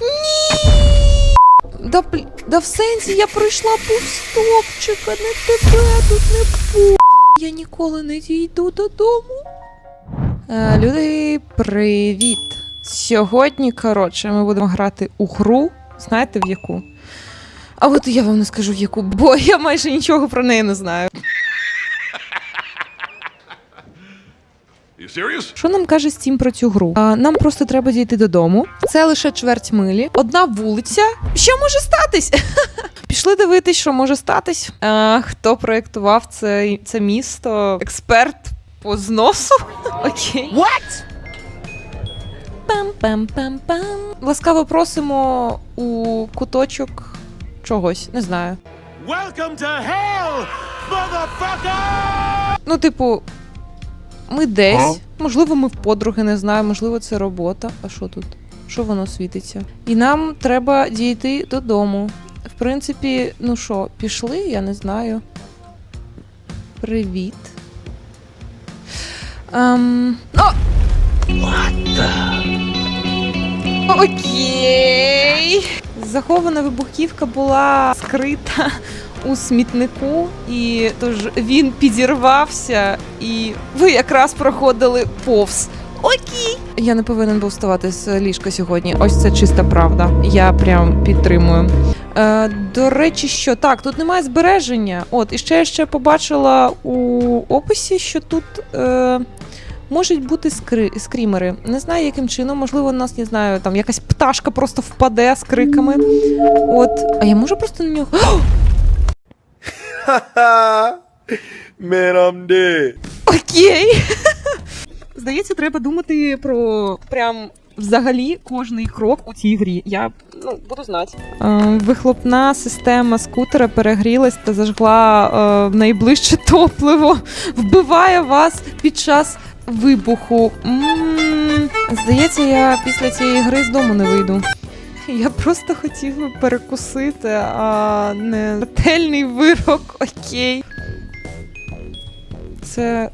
Ні! Да, да в сенсі я пройшла повстопчика, не тебе тут не пу. Я ніколи не дійду додому. Е, люди, привіт! Сьогодні, коротше, ми будемо грати у гру. Знаєте в яку? А от я вам не скажу в яку, бо я майже нічого про неї не знаю. You serious? Що нам каже Стім про цю гру? А, нам просто треба дійти додому. Це лише чверть милі, одна вулиця. Що може статись? Пішли дивитись, що може статись. А, хто проєктував це, це місто? Експерт по зносу? Окей. What? Пам-пам-пам-пам. Ласкаво просимо у куточок чогось, не знаю. Welcome to hell, motherfucker! Ну, типу, ми десь, можливо, ми в подруги не знаю, можливо, це робота. А що тут? Що воно світиться? І нам треба дійти додому. В принципі, ну що, пішли, я не знаю. Привіт. Ем... О! Окей. Захована вибухівка була скрита у смітнику, і тож він підірвався, і ви якраз проходили повз. Окей. Я не повинен був вставати з ліжка сьогодні. Ось це чиста правда. Я прям підтримую. Е, до речі, що так, тут немає збереження. От, і ще я ще побачила у описі, що тут. Е, Можуть бути скри... скрімери. Не знаю, яким чином, можливо, у нас не знаю, там якась пташка просто впаде з криками. От. А я можу просто на нього. Man, I'm dead. Окей. Здається, треба думати про прям взагалі кожний крок у цій грі. Я ну, буду знати. Е, вихлопна система скутера перегрілась та зажгла е, найближче топливо. Вбиває вас під час вибуху. м Здається, я після цієї гри з дому не вийду. Я просто хотів би перекусити, а не ретельний вирок. Окей. Це.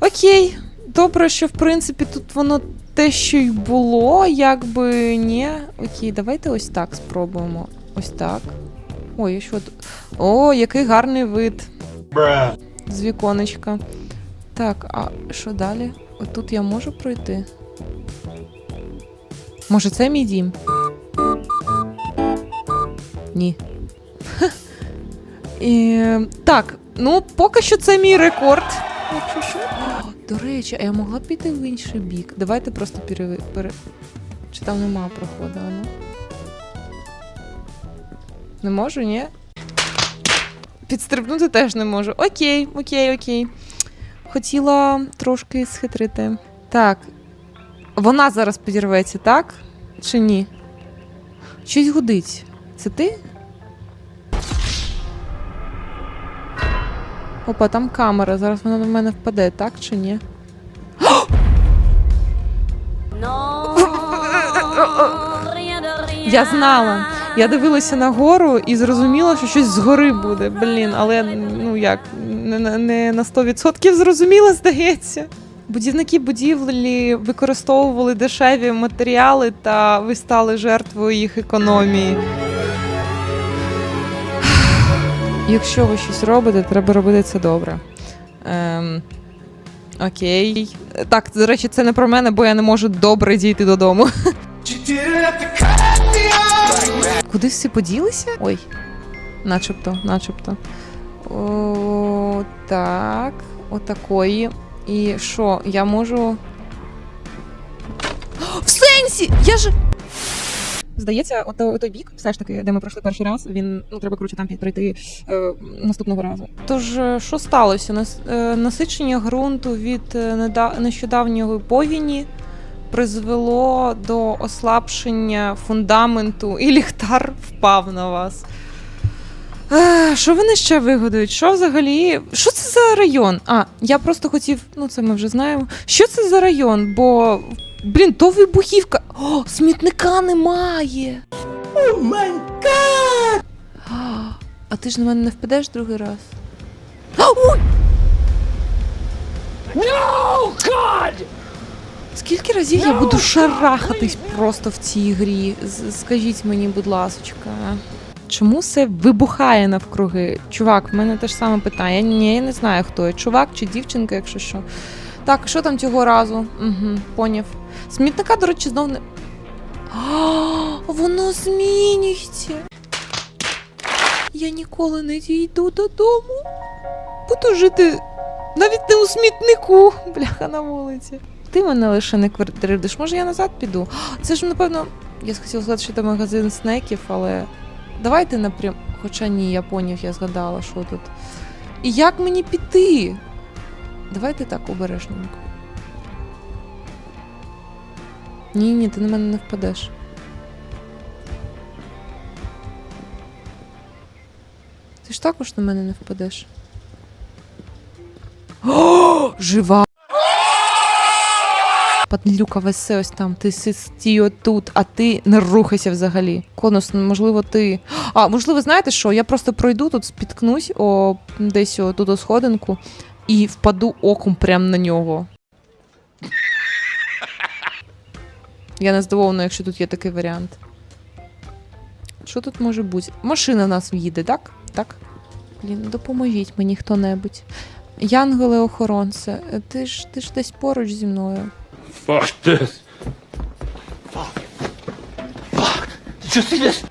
Окей. Добре, що в принципі тут воно те, що й було, якби ні. Окей, давайте ось так спробуємо. Ось так. Ой, що тут? О, який гарний вид з віконечка. Так, а що далі? Отут я можу пройти. Може, це мій дім? Ні. І, так, ну поки що це мій рекорд. О, до речі, а я могла піти в інший бік. Давайте просто пере... пере... Чи там нема проходу, ну? Не можу, ні? Підстрибнути теж не можу. Окей, окей, окей. Хотіла трошки схитрити. Так. Вона зараз підірветься, так? Чи ні? Щось гудить. Це ти? Опа, там камера. Зараз вона на мене впаде, так чи ні? Я знала. Я дивилася нагору і зрозуміла, що щось згори буде. Блін, але ну як, не, на- не на 100% зрозуміла, здається. Будівники будівлі використовували дешеві матеріали, та ви стали жертвою їх економії. Якщо ви щось робите, треба робити це добре. Ем, окей. Так, до речі, це не про мене, бо я не можу добре дійти додому. Куди всі поділися? Ой. Начебто, начебто. О, так. Отакої. І що, я можу. В сенсі! Я ж. Здається, от той- той бік, все ж таки, де ми пройшли перший раз, він ну треба коротше там пройти е, наступного разу. Тож, е, що сталося? Нас, е, насичення ґрунту від е, неда- нещодавньої повіні призвело до ослабшення фундаменту, і ліхтар впав на вас. Що вони ще вигадують? Що взагалі? Що це за район? А, я просто хотів, ну це ми вже знаємо. Що це за район? Бо, блін, то вибухівка. О, смітника немає. О май гад! А ти ж на мене не впадеш другий раз? А, ой! No, God! Скільки разів я буду шарахатись просто в цій грі? Скажіть мені, будь ласочка. Чому все вибухає навкруги? Чувак, в мене те ж саме питання. Ні, я не знаю, хто я. Чувак чи дівчинка, якщо що. Так, що там цього разу? Угу, поняв. Смітника, до речі, знов не. А, воно змінюється. Я ніколи не дійду додому. Буду жити навіть не у смітнику, бляха на вулиці. Ти мене лише не квартириш. Може, я назад піду? Це ж, напевно, я хотіла сказати, що це магазин снеків, але давайте напрям. Хоча ні, я поняв, я згадала, що тут. І як мені піти? Давайте так обережненько. Ні, ні, ти на мене не впадеш. Ти ж також на мене не впадеш. О, жива! Падлюка весе ось там, ти си- стій отут, а ти не рухайся взагалі. Конус, ну, можливо, ти. А, можливо, знаєте що? Я просто пройду тут, спіткнусь о, десь о, тут о сходинку і впаду оком прямо на нього. Я не здивована, якщо тут є такий варіант. Що тут може бути? Машина в нас в'їде, так? Так. Блін, допоможіть мені хто-небудь. Янголе охоронце, ти ж ти ж десь поруч зі мною. Fuck this. Fuck. Fuck. Did you see this?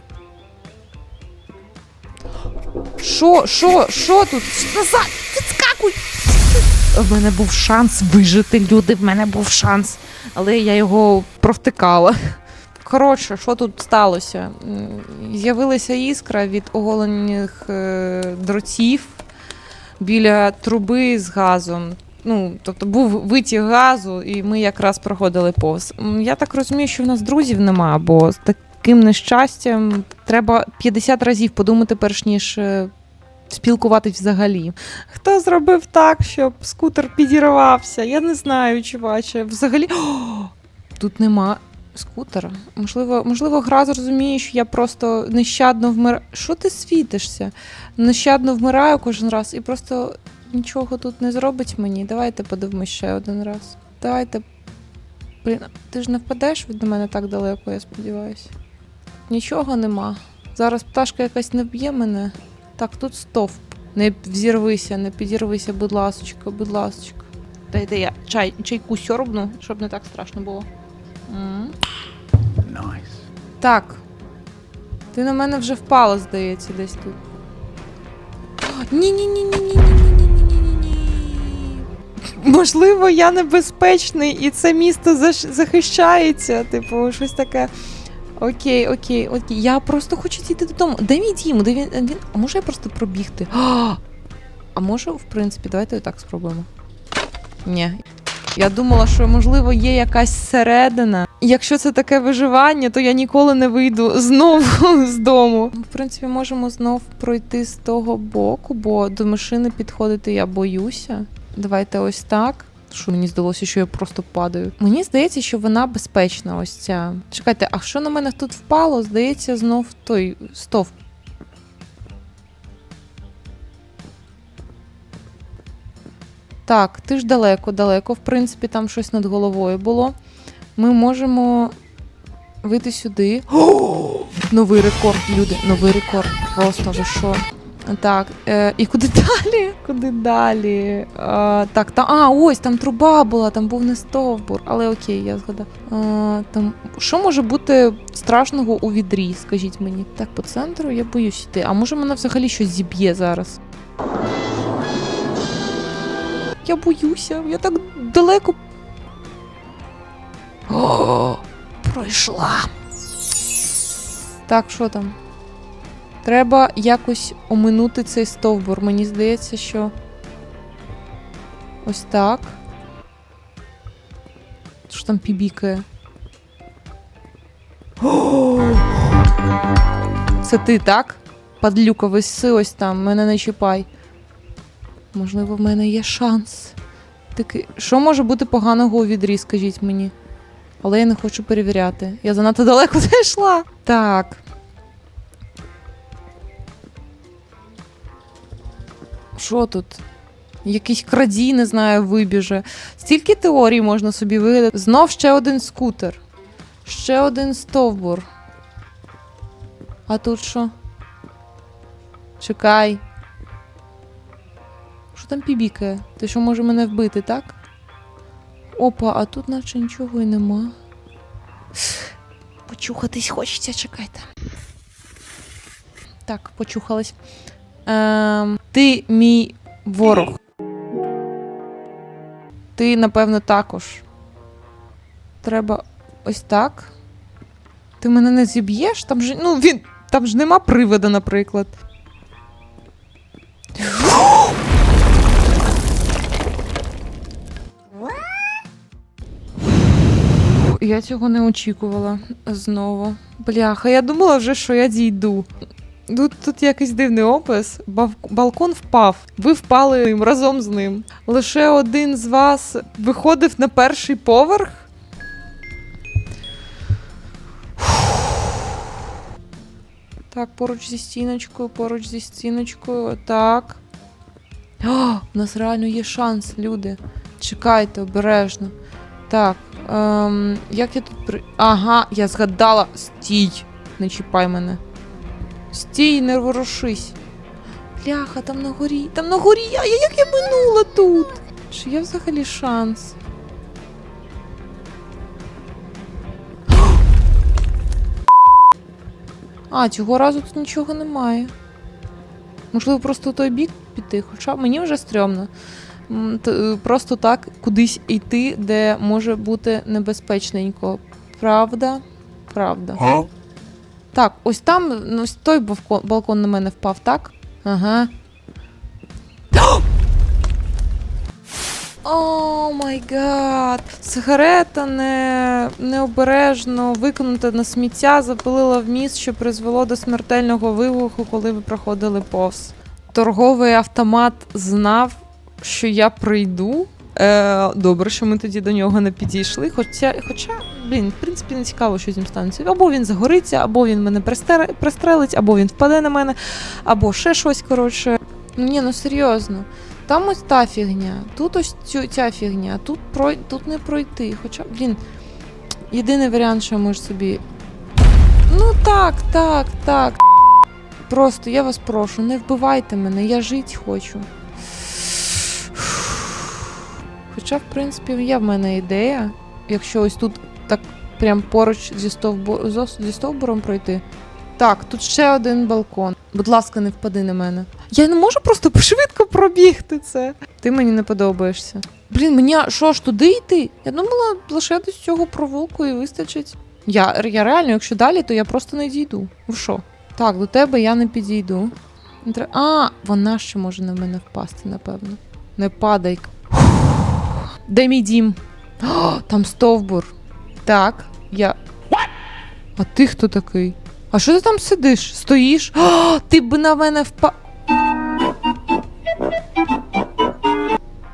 Що, що, що тут? Назад! Відскакуй! В мене був шанс вижити, люди, в мене був шанс. Але я його провтикала. Коротше, що тут сталося? З'явилася іскра від оголених е, дротів біля труби з газом. Ну, тобто був витік газу, і ми якраз проходили повз. Я так розумію, що в нас друзів нема, бо з таким нещастям треба 50 разів подумати, перш ніж е, спілкуватись взагалі. Хто зробив так, щоб скутер підірвався? Я не знаю, чуваче. Взагалі. О, тут нема скутера. Можливо, можливо, гра зрозуміє, що я просто нещадно вмираю. Що ти світишся? Нещадно вмираю кожен раз і просто нічого тут не зробить мені. Давайте подивимось ще один раз. Давайте. Блін, ти ж не впадеш від мене так далеко, я сподіваюся. Нічого нема. Зараз пташка якась не б'є мене. Так, тут стовп. Не взірвися, не підірвися, будь ласочка, будь ласочка. Дайте я чай, чайку сьорбну, щоб не так страшно було. М -м. Nice. Так. Ти на мене вже впала, здається, десь тут. Ні-ні-ні-ні-ні-ні. Можливо, я небезпечний і це місто захищається. Типу, щось таке. Окей, окей, окей. Я просто хочу дійти додому. Де мій дім? Де він, він... А може я просто пробігти? А, а може, в принципі, давайте так спробуємо. Ні. Я думала, що можливо є якась середина. Якщо це таке виживання, то я ніколи не вийду знову з дому. В принципі, можемо знов пройти з того боку, бо до машини підходити я боюся. Давайте ось так. Що мені здалося, що я просто падаю. Мені здається, що вона безпечна, ось ця. Чекайте, а що на мене тут впало? Здається, знов той стовп. Так, ти ж далеко, далеко. В принципі, там щось над головою було. Ми можемо вийти сюди. Новий рекорд, люди. Новий рекорд. Просто ви що? Так, е, і куди далі? Куди далі? Е, так, та, а, ось там труба була, там був не стовбур, але окей, я згадав. Е, там, що може бути страшного у відрі, скажіть мені? Так, по центру я боюсь йти. А може мене взагалі щось зіб'є зараз? Я боюся, я так далеко. О, пройшла. Так, що там? Треба якось оминути цей стовбур. Мені здається, що. Ось так. Що там пібікає? Це ти, так? Падлюка, виси ось там, мене не чіпай. Можливо, в мене є шанс. Такий, що може бути поганого у відрі, скажіть мені? Але я не хочу перевіряти. Я занадто далеко зайшла. Так. Що тут? Якийсь крадій, не знаю, вибіже. Стільки теорій можна собі вигадати. Знов ще один скутер. Ще один стовбур. А тут що? Чекай. Що там пібікає? Ти що може мене вбити, так? Опа, а тут наче нічого й нема. Почухатись хочеться, чекайте. Так, почухалась. Ем, ти мій ворог. Ти, напевно, також. Треба ось так. Ти мене не зіб'єш? Там же. Ну, він. Там ж нема привода, наприклад. Я цього не очікувала знову. Бляха, я думала вже, що я дійду. Тут, тут якийсь дивний опис. Балкон впав. Ви впали ним разом з ним. Лише один з вас виходив на перший поверх. Так, поруч зі стіночкою, поруч зі стіночкою. Так. О, у нас реально є шанс, люди. Чекайте обережно. Так. Ем, як я тут при. Ага, я згадала. Стій! Не чіпай мене. Стій, не ворушись. Бляха, там на горі. Там на горі. А я як я минула тут? Чи є взагалі шанс? А, цього разу тут нічого немає. Можливо, просто в той бік піти, хоча мені вже стрьомно. Е, Просто так кудись йти, де може бути небезпечненько. Правда? Правда. Так, ось там, ну, ось той балкон, на мене впав, так? Ага. О май гад! Сигарета не, необережно викинута на сміття, запалила в міст, що призвело до смертельного вибуху, коли ви проходили повз. Торговий автомат знав, що я прийду. Е, добре, що ми тоді до нього не підійшли. Хоча, хоча, блін, в принципі, не цікаво, що з ним станеться. Або він загориться, або він мене пристрелить, або він впаде на мене, або ще щось, коротше. Ну ні, ну серйозно. Там ось та фігня, тут ось цю, ця фігня, тут, прой, тут не пройти. Хоча, блін, єдиний варіант, що я можу собі. Ну так, так, так. Просто я вас прошу, не вбивайте мене, я жити хочу. Хоча, в принципі, є в мене ідея, якщо ось тут так прям поруч зі, стовбу... зі стовбуром пройти. Так, тут ще один балкон. Будь ласка, не впади на мене. Я не можу просто швидко пробігти це. Ти мені не подобаєшся. Блін, мені що ж туди йти? Я думала, лише до цього провулку і вистачить. Я, я реально, якщо далі, то я просто не дійду. Ви що? Так, до тебе я не підійду. А, вона ще може на мене впасти, напевно. Не падай. Де мій дім? О, там стовбур. Так, я. А ти хто такий? А що ти там сидиш? Стоїш? О, ти б на мене впа.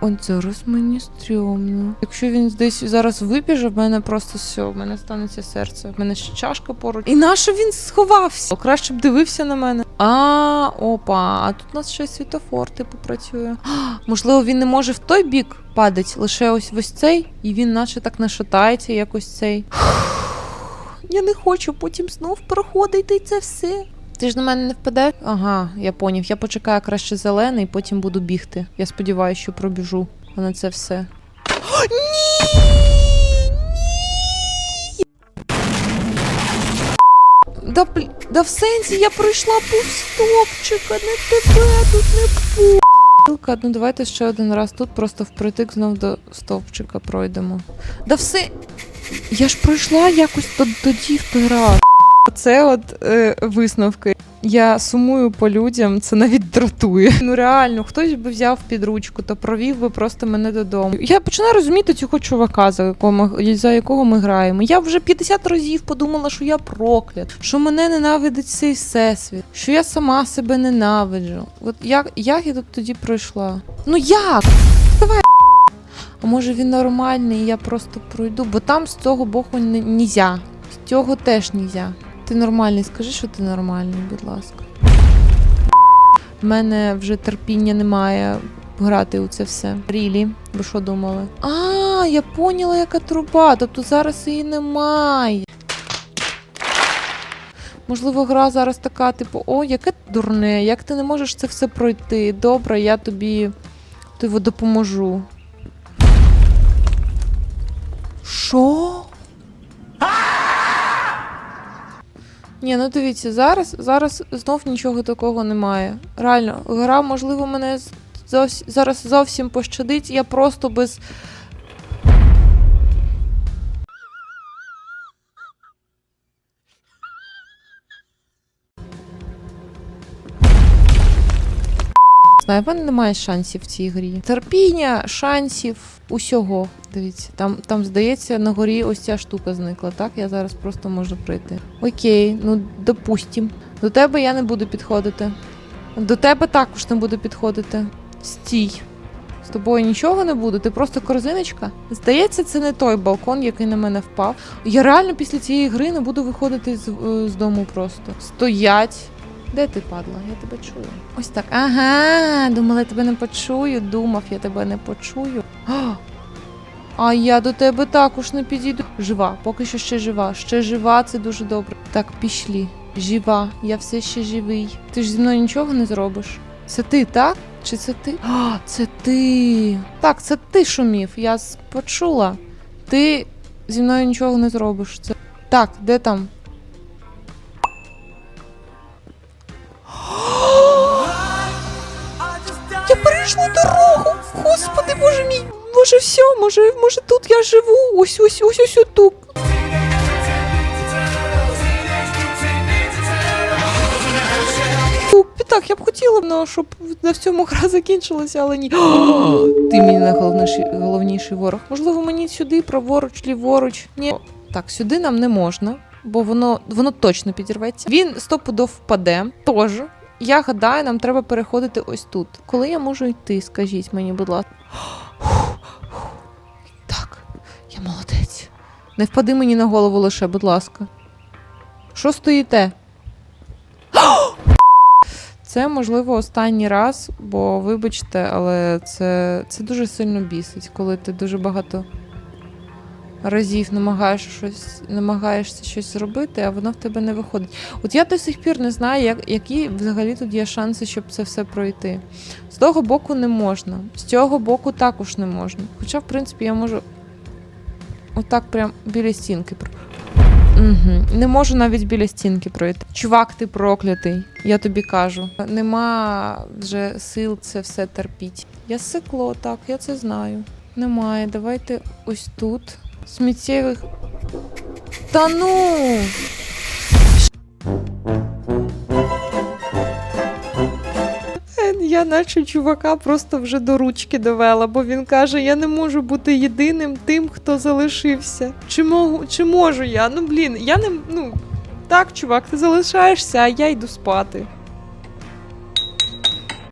От зараз мені стрьомно. Якщо він десь зараз вибіже, в мене просто все, в мене станеться серце. В мене ще чашка поруч. І нащо він сховався? Краще б дивився на мене. А, опа, а тут у нас ще світофор, типу, працює. А, можливо, він не може в той бік падати, лише ось ось цей, і він наче так не шатається, якось цей. Я не хочу потім знов проходити це все. Ти ж на мене не впаде? Ага, я поняв. Я почекаю краще зелений, потім буду бігти. Я сподіваюся, що пробіжу. А на це все. Ні! Да, бл- да в сенсі я пройшла повз стопчика, не тебе тут не пу. Ну давайте ще один раз тут просто впритик знов до стовпчика пройдемо. Да все. Я ж пройшла якось тоді в той раз. Це от е, висновки. Я сумую по людям, це навіть дратує. Ну реально, хтось би взяв під ручку та провів би просто мене додому. Я починаю розуміти цього чувака, за якого за якого ми граємо. Я вже 50 разів подумала, що я проклят, що мене ненавидить цей всесвіт, що я сама себе ненавиджу. От як, як я тут тоді пройшла? Ну як? Давай. А може він нормальний, і я просто пройду, бо там з цього боку не нізя. З цього теж нізя. Ти нормальний, скажи, що ти нормальний, будь ласка. В мене вже терпіння немає грати у це все. Рілі, ви що думали? А, я поняла, яка труба. Тобто зараз її немає. Можливо, гра зараз така, типу, о, яке дурне, як ти не можеш це все пройти. Добре, я тобі тобі допоможу. Що? Ні, ну дивіться, зараз, зараз знов нічого такого немає. Реально, гра, можливо, мене зовс- зараз зовсім пощадить. Я просто без. Знаю, в мене немає шансів в цій грі. Терпіння, шансів, усього. Дивіться, там, там здається, на горі ось ця штука зникла. Так, я зараз просто можу прийти. Окей, ну допустим. До тебе я не буду підходити. До тебе також не буду підходити. Стій. З тобою нічого не буде, ти просто корзиночка. Здається, це не той балкон, який на мене впав. Я реально після цієї гри не буду виходити з, е, з дому просто. Стоять. Де ти падла? Я тебе чую. Ось так. Ага, думала, я тебе не почую. Думав, я тебе не почую. А, а я до тебе також не підійду. Жива, поки що ще жива. Ще жива, це дуже добре. Так, пішлі. Жива, я все ще живий. Ти ж зі мною нічого не зробиш. Це ти, так? Чи це ти? А, це ти. Так, це ти шумів. Я почула. Ти зі мною нічого не зробиш. Це... Так, де там? Дорогу. Господи, боже мій. Може, все, може, може тут я живу. Ось ось ось ось тут. Так, я б хотіла, ну, щоб на цьому гра закінчилася, але ні. Ти мій найголовніший головніший ворог. Можливо, мені сюди, праворуч, ліворуч. Ні. Так, сюди нам не можна, бо воно, воно точно підірветься. Він стопудов впаде. Тож, я гадаю, нам треба переходити ось тут. Коли я можу йти, скажіть мені, будь ласка. Так, я молодець. Не впади мені на голову лише, будь ласка. Що стоїте? Це можливо останній раз, бо вибачте, але це, це дуже сильно бісить, коли ти дуже багато разів намагаєш щось, намагаєшся щось зробити, а воно в тебе не виходить. От я до сих пір не знаю, як, які взагалі тут є шанси, щоб це все пройти. З того боку не можна, з цього боку також не можна. Хоча, в принципі, я можу отак прям біля стінки. Угу. Не можу навіть біля стінки пройти. Чувак, ти проклятий, я тобі кажу. Нема вже сил це все терпіть. Я сикло, так, я це знаю. Немає. Давайте ось тут. Сміттєвих. Та ну! Е, Я наче чувака просто вже до ручки довела, бо він каже: я не можу бути єдиним тим, хто залишився. Чи можу, чи можу я? Ну блін, я не ну так, чувак, ти залишаєшся, а я йду спати.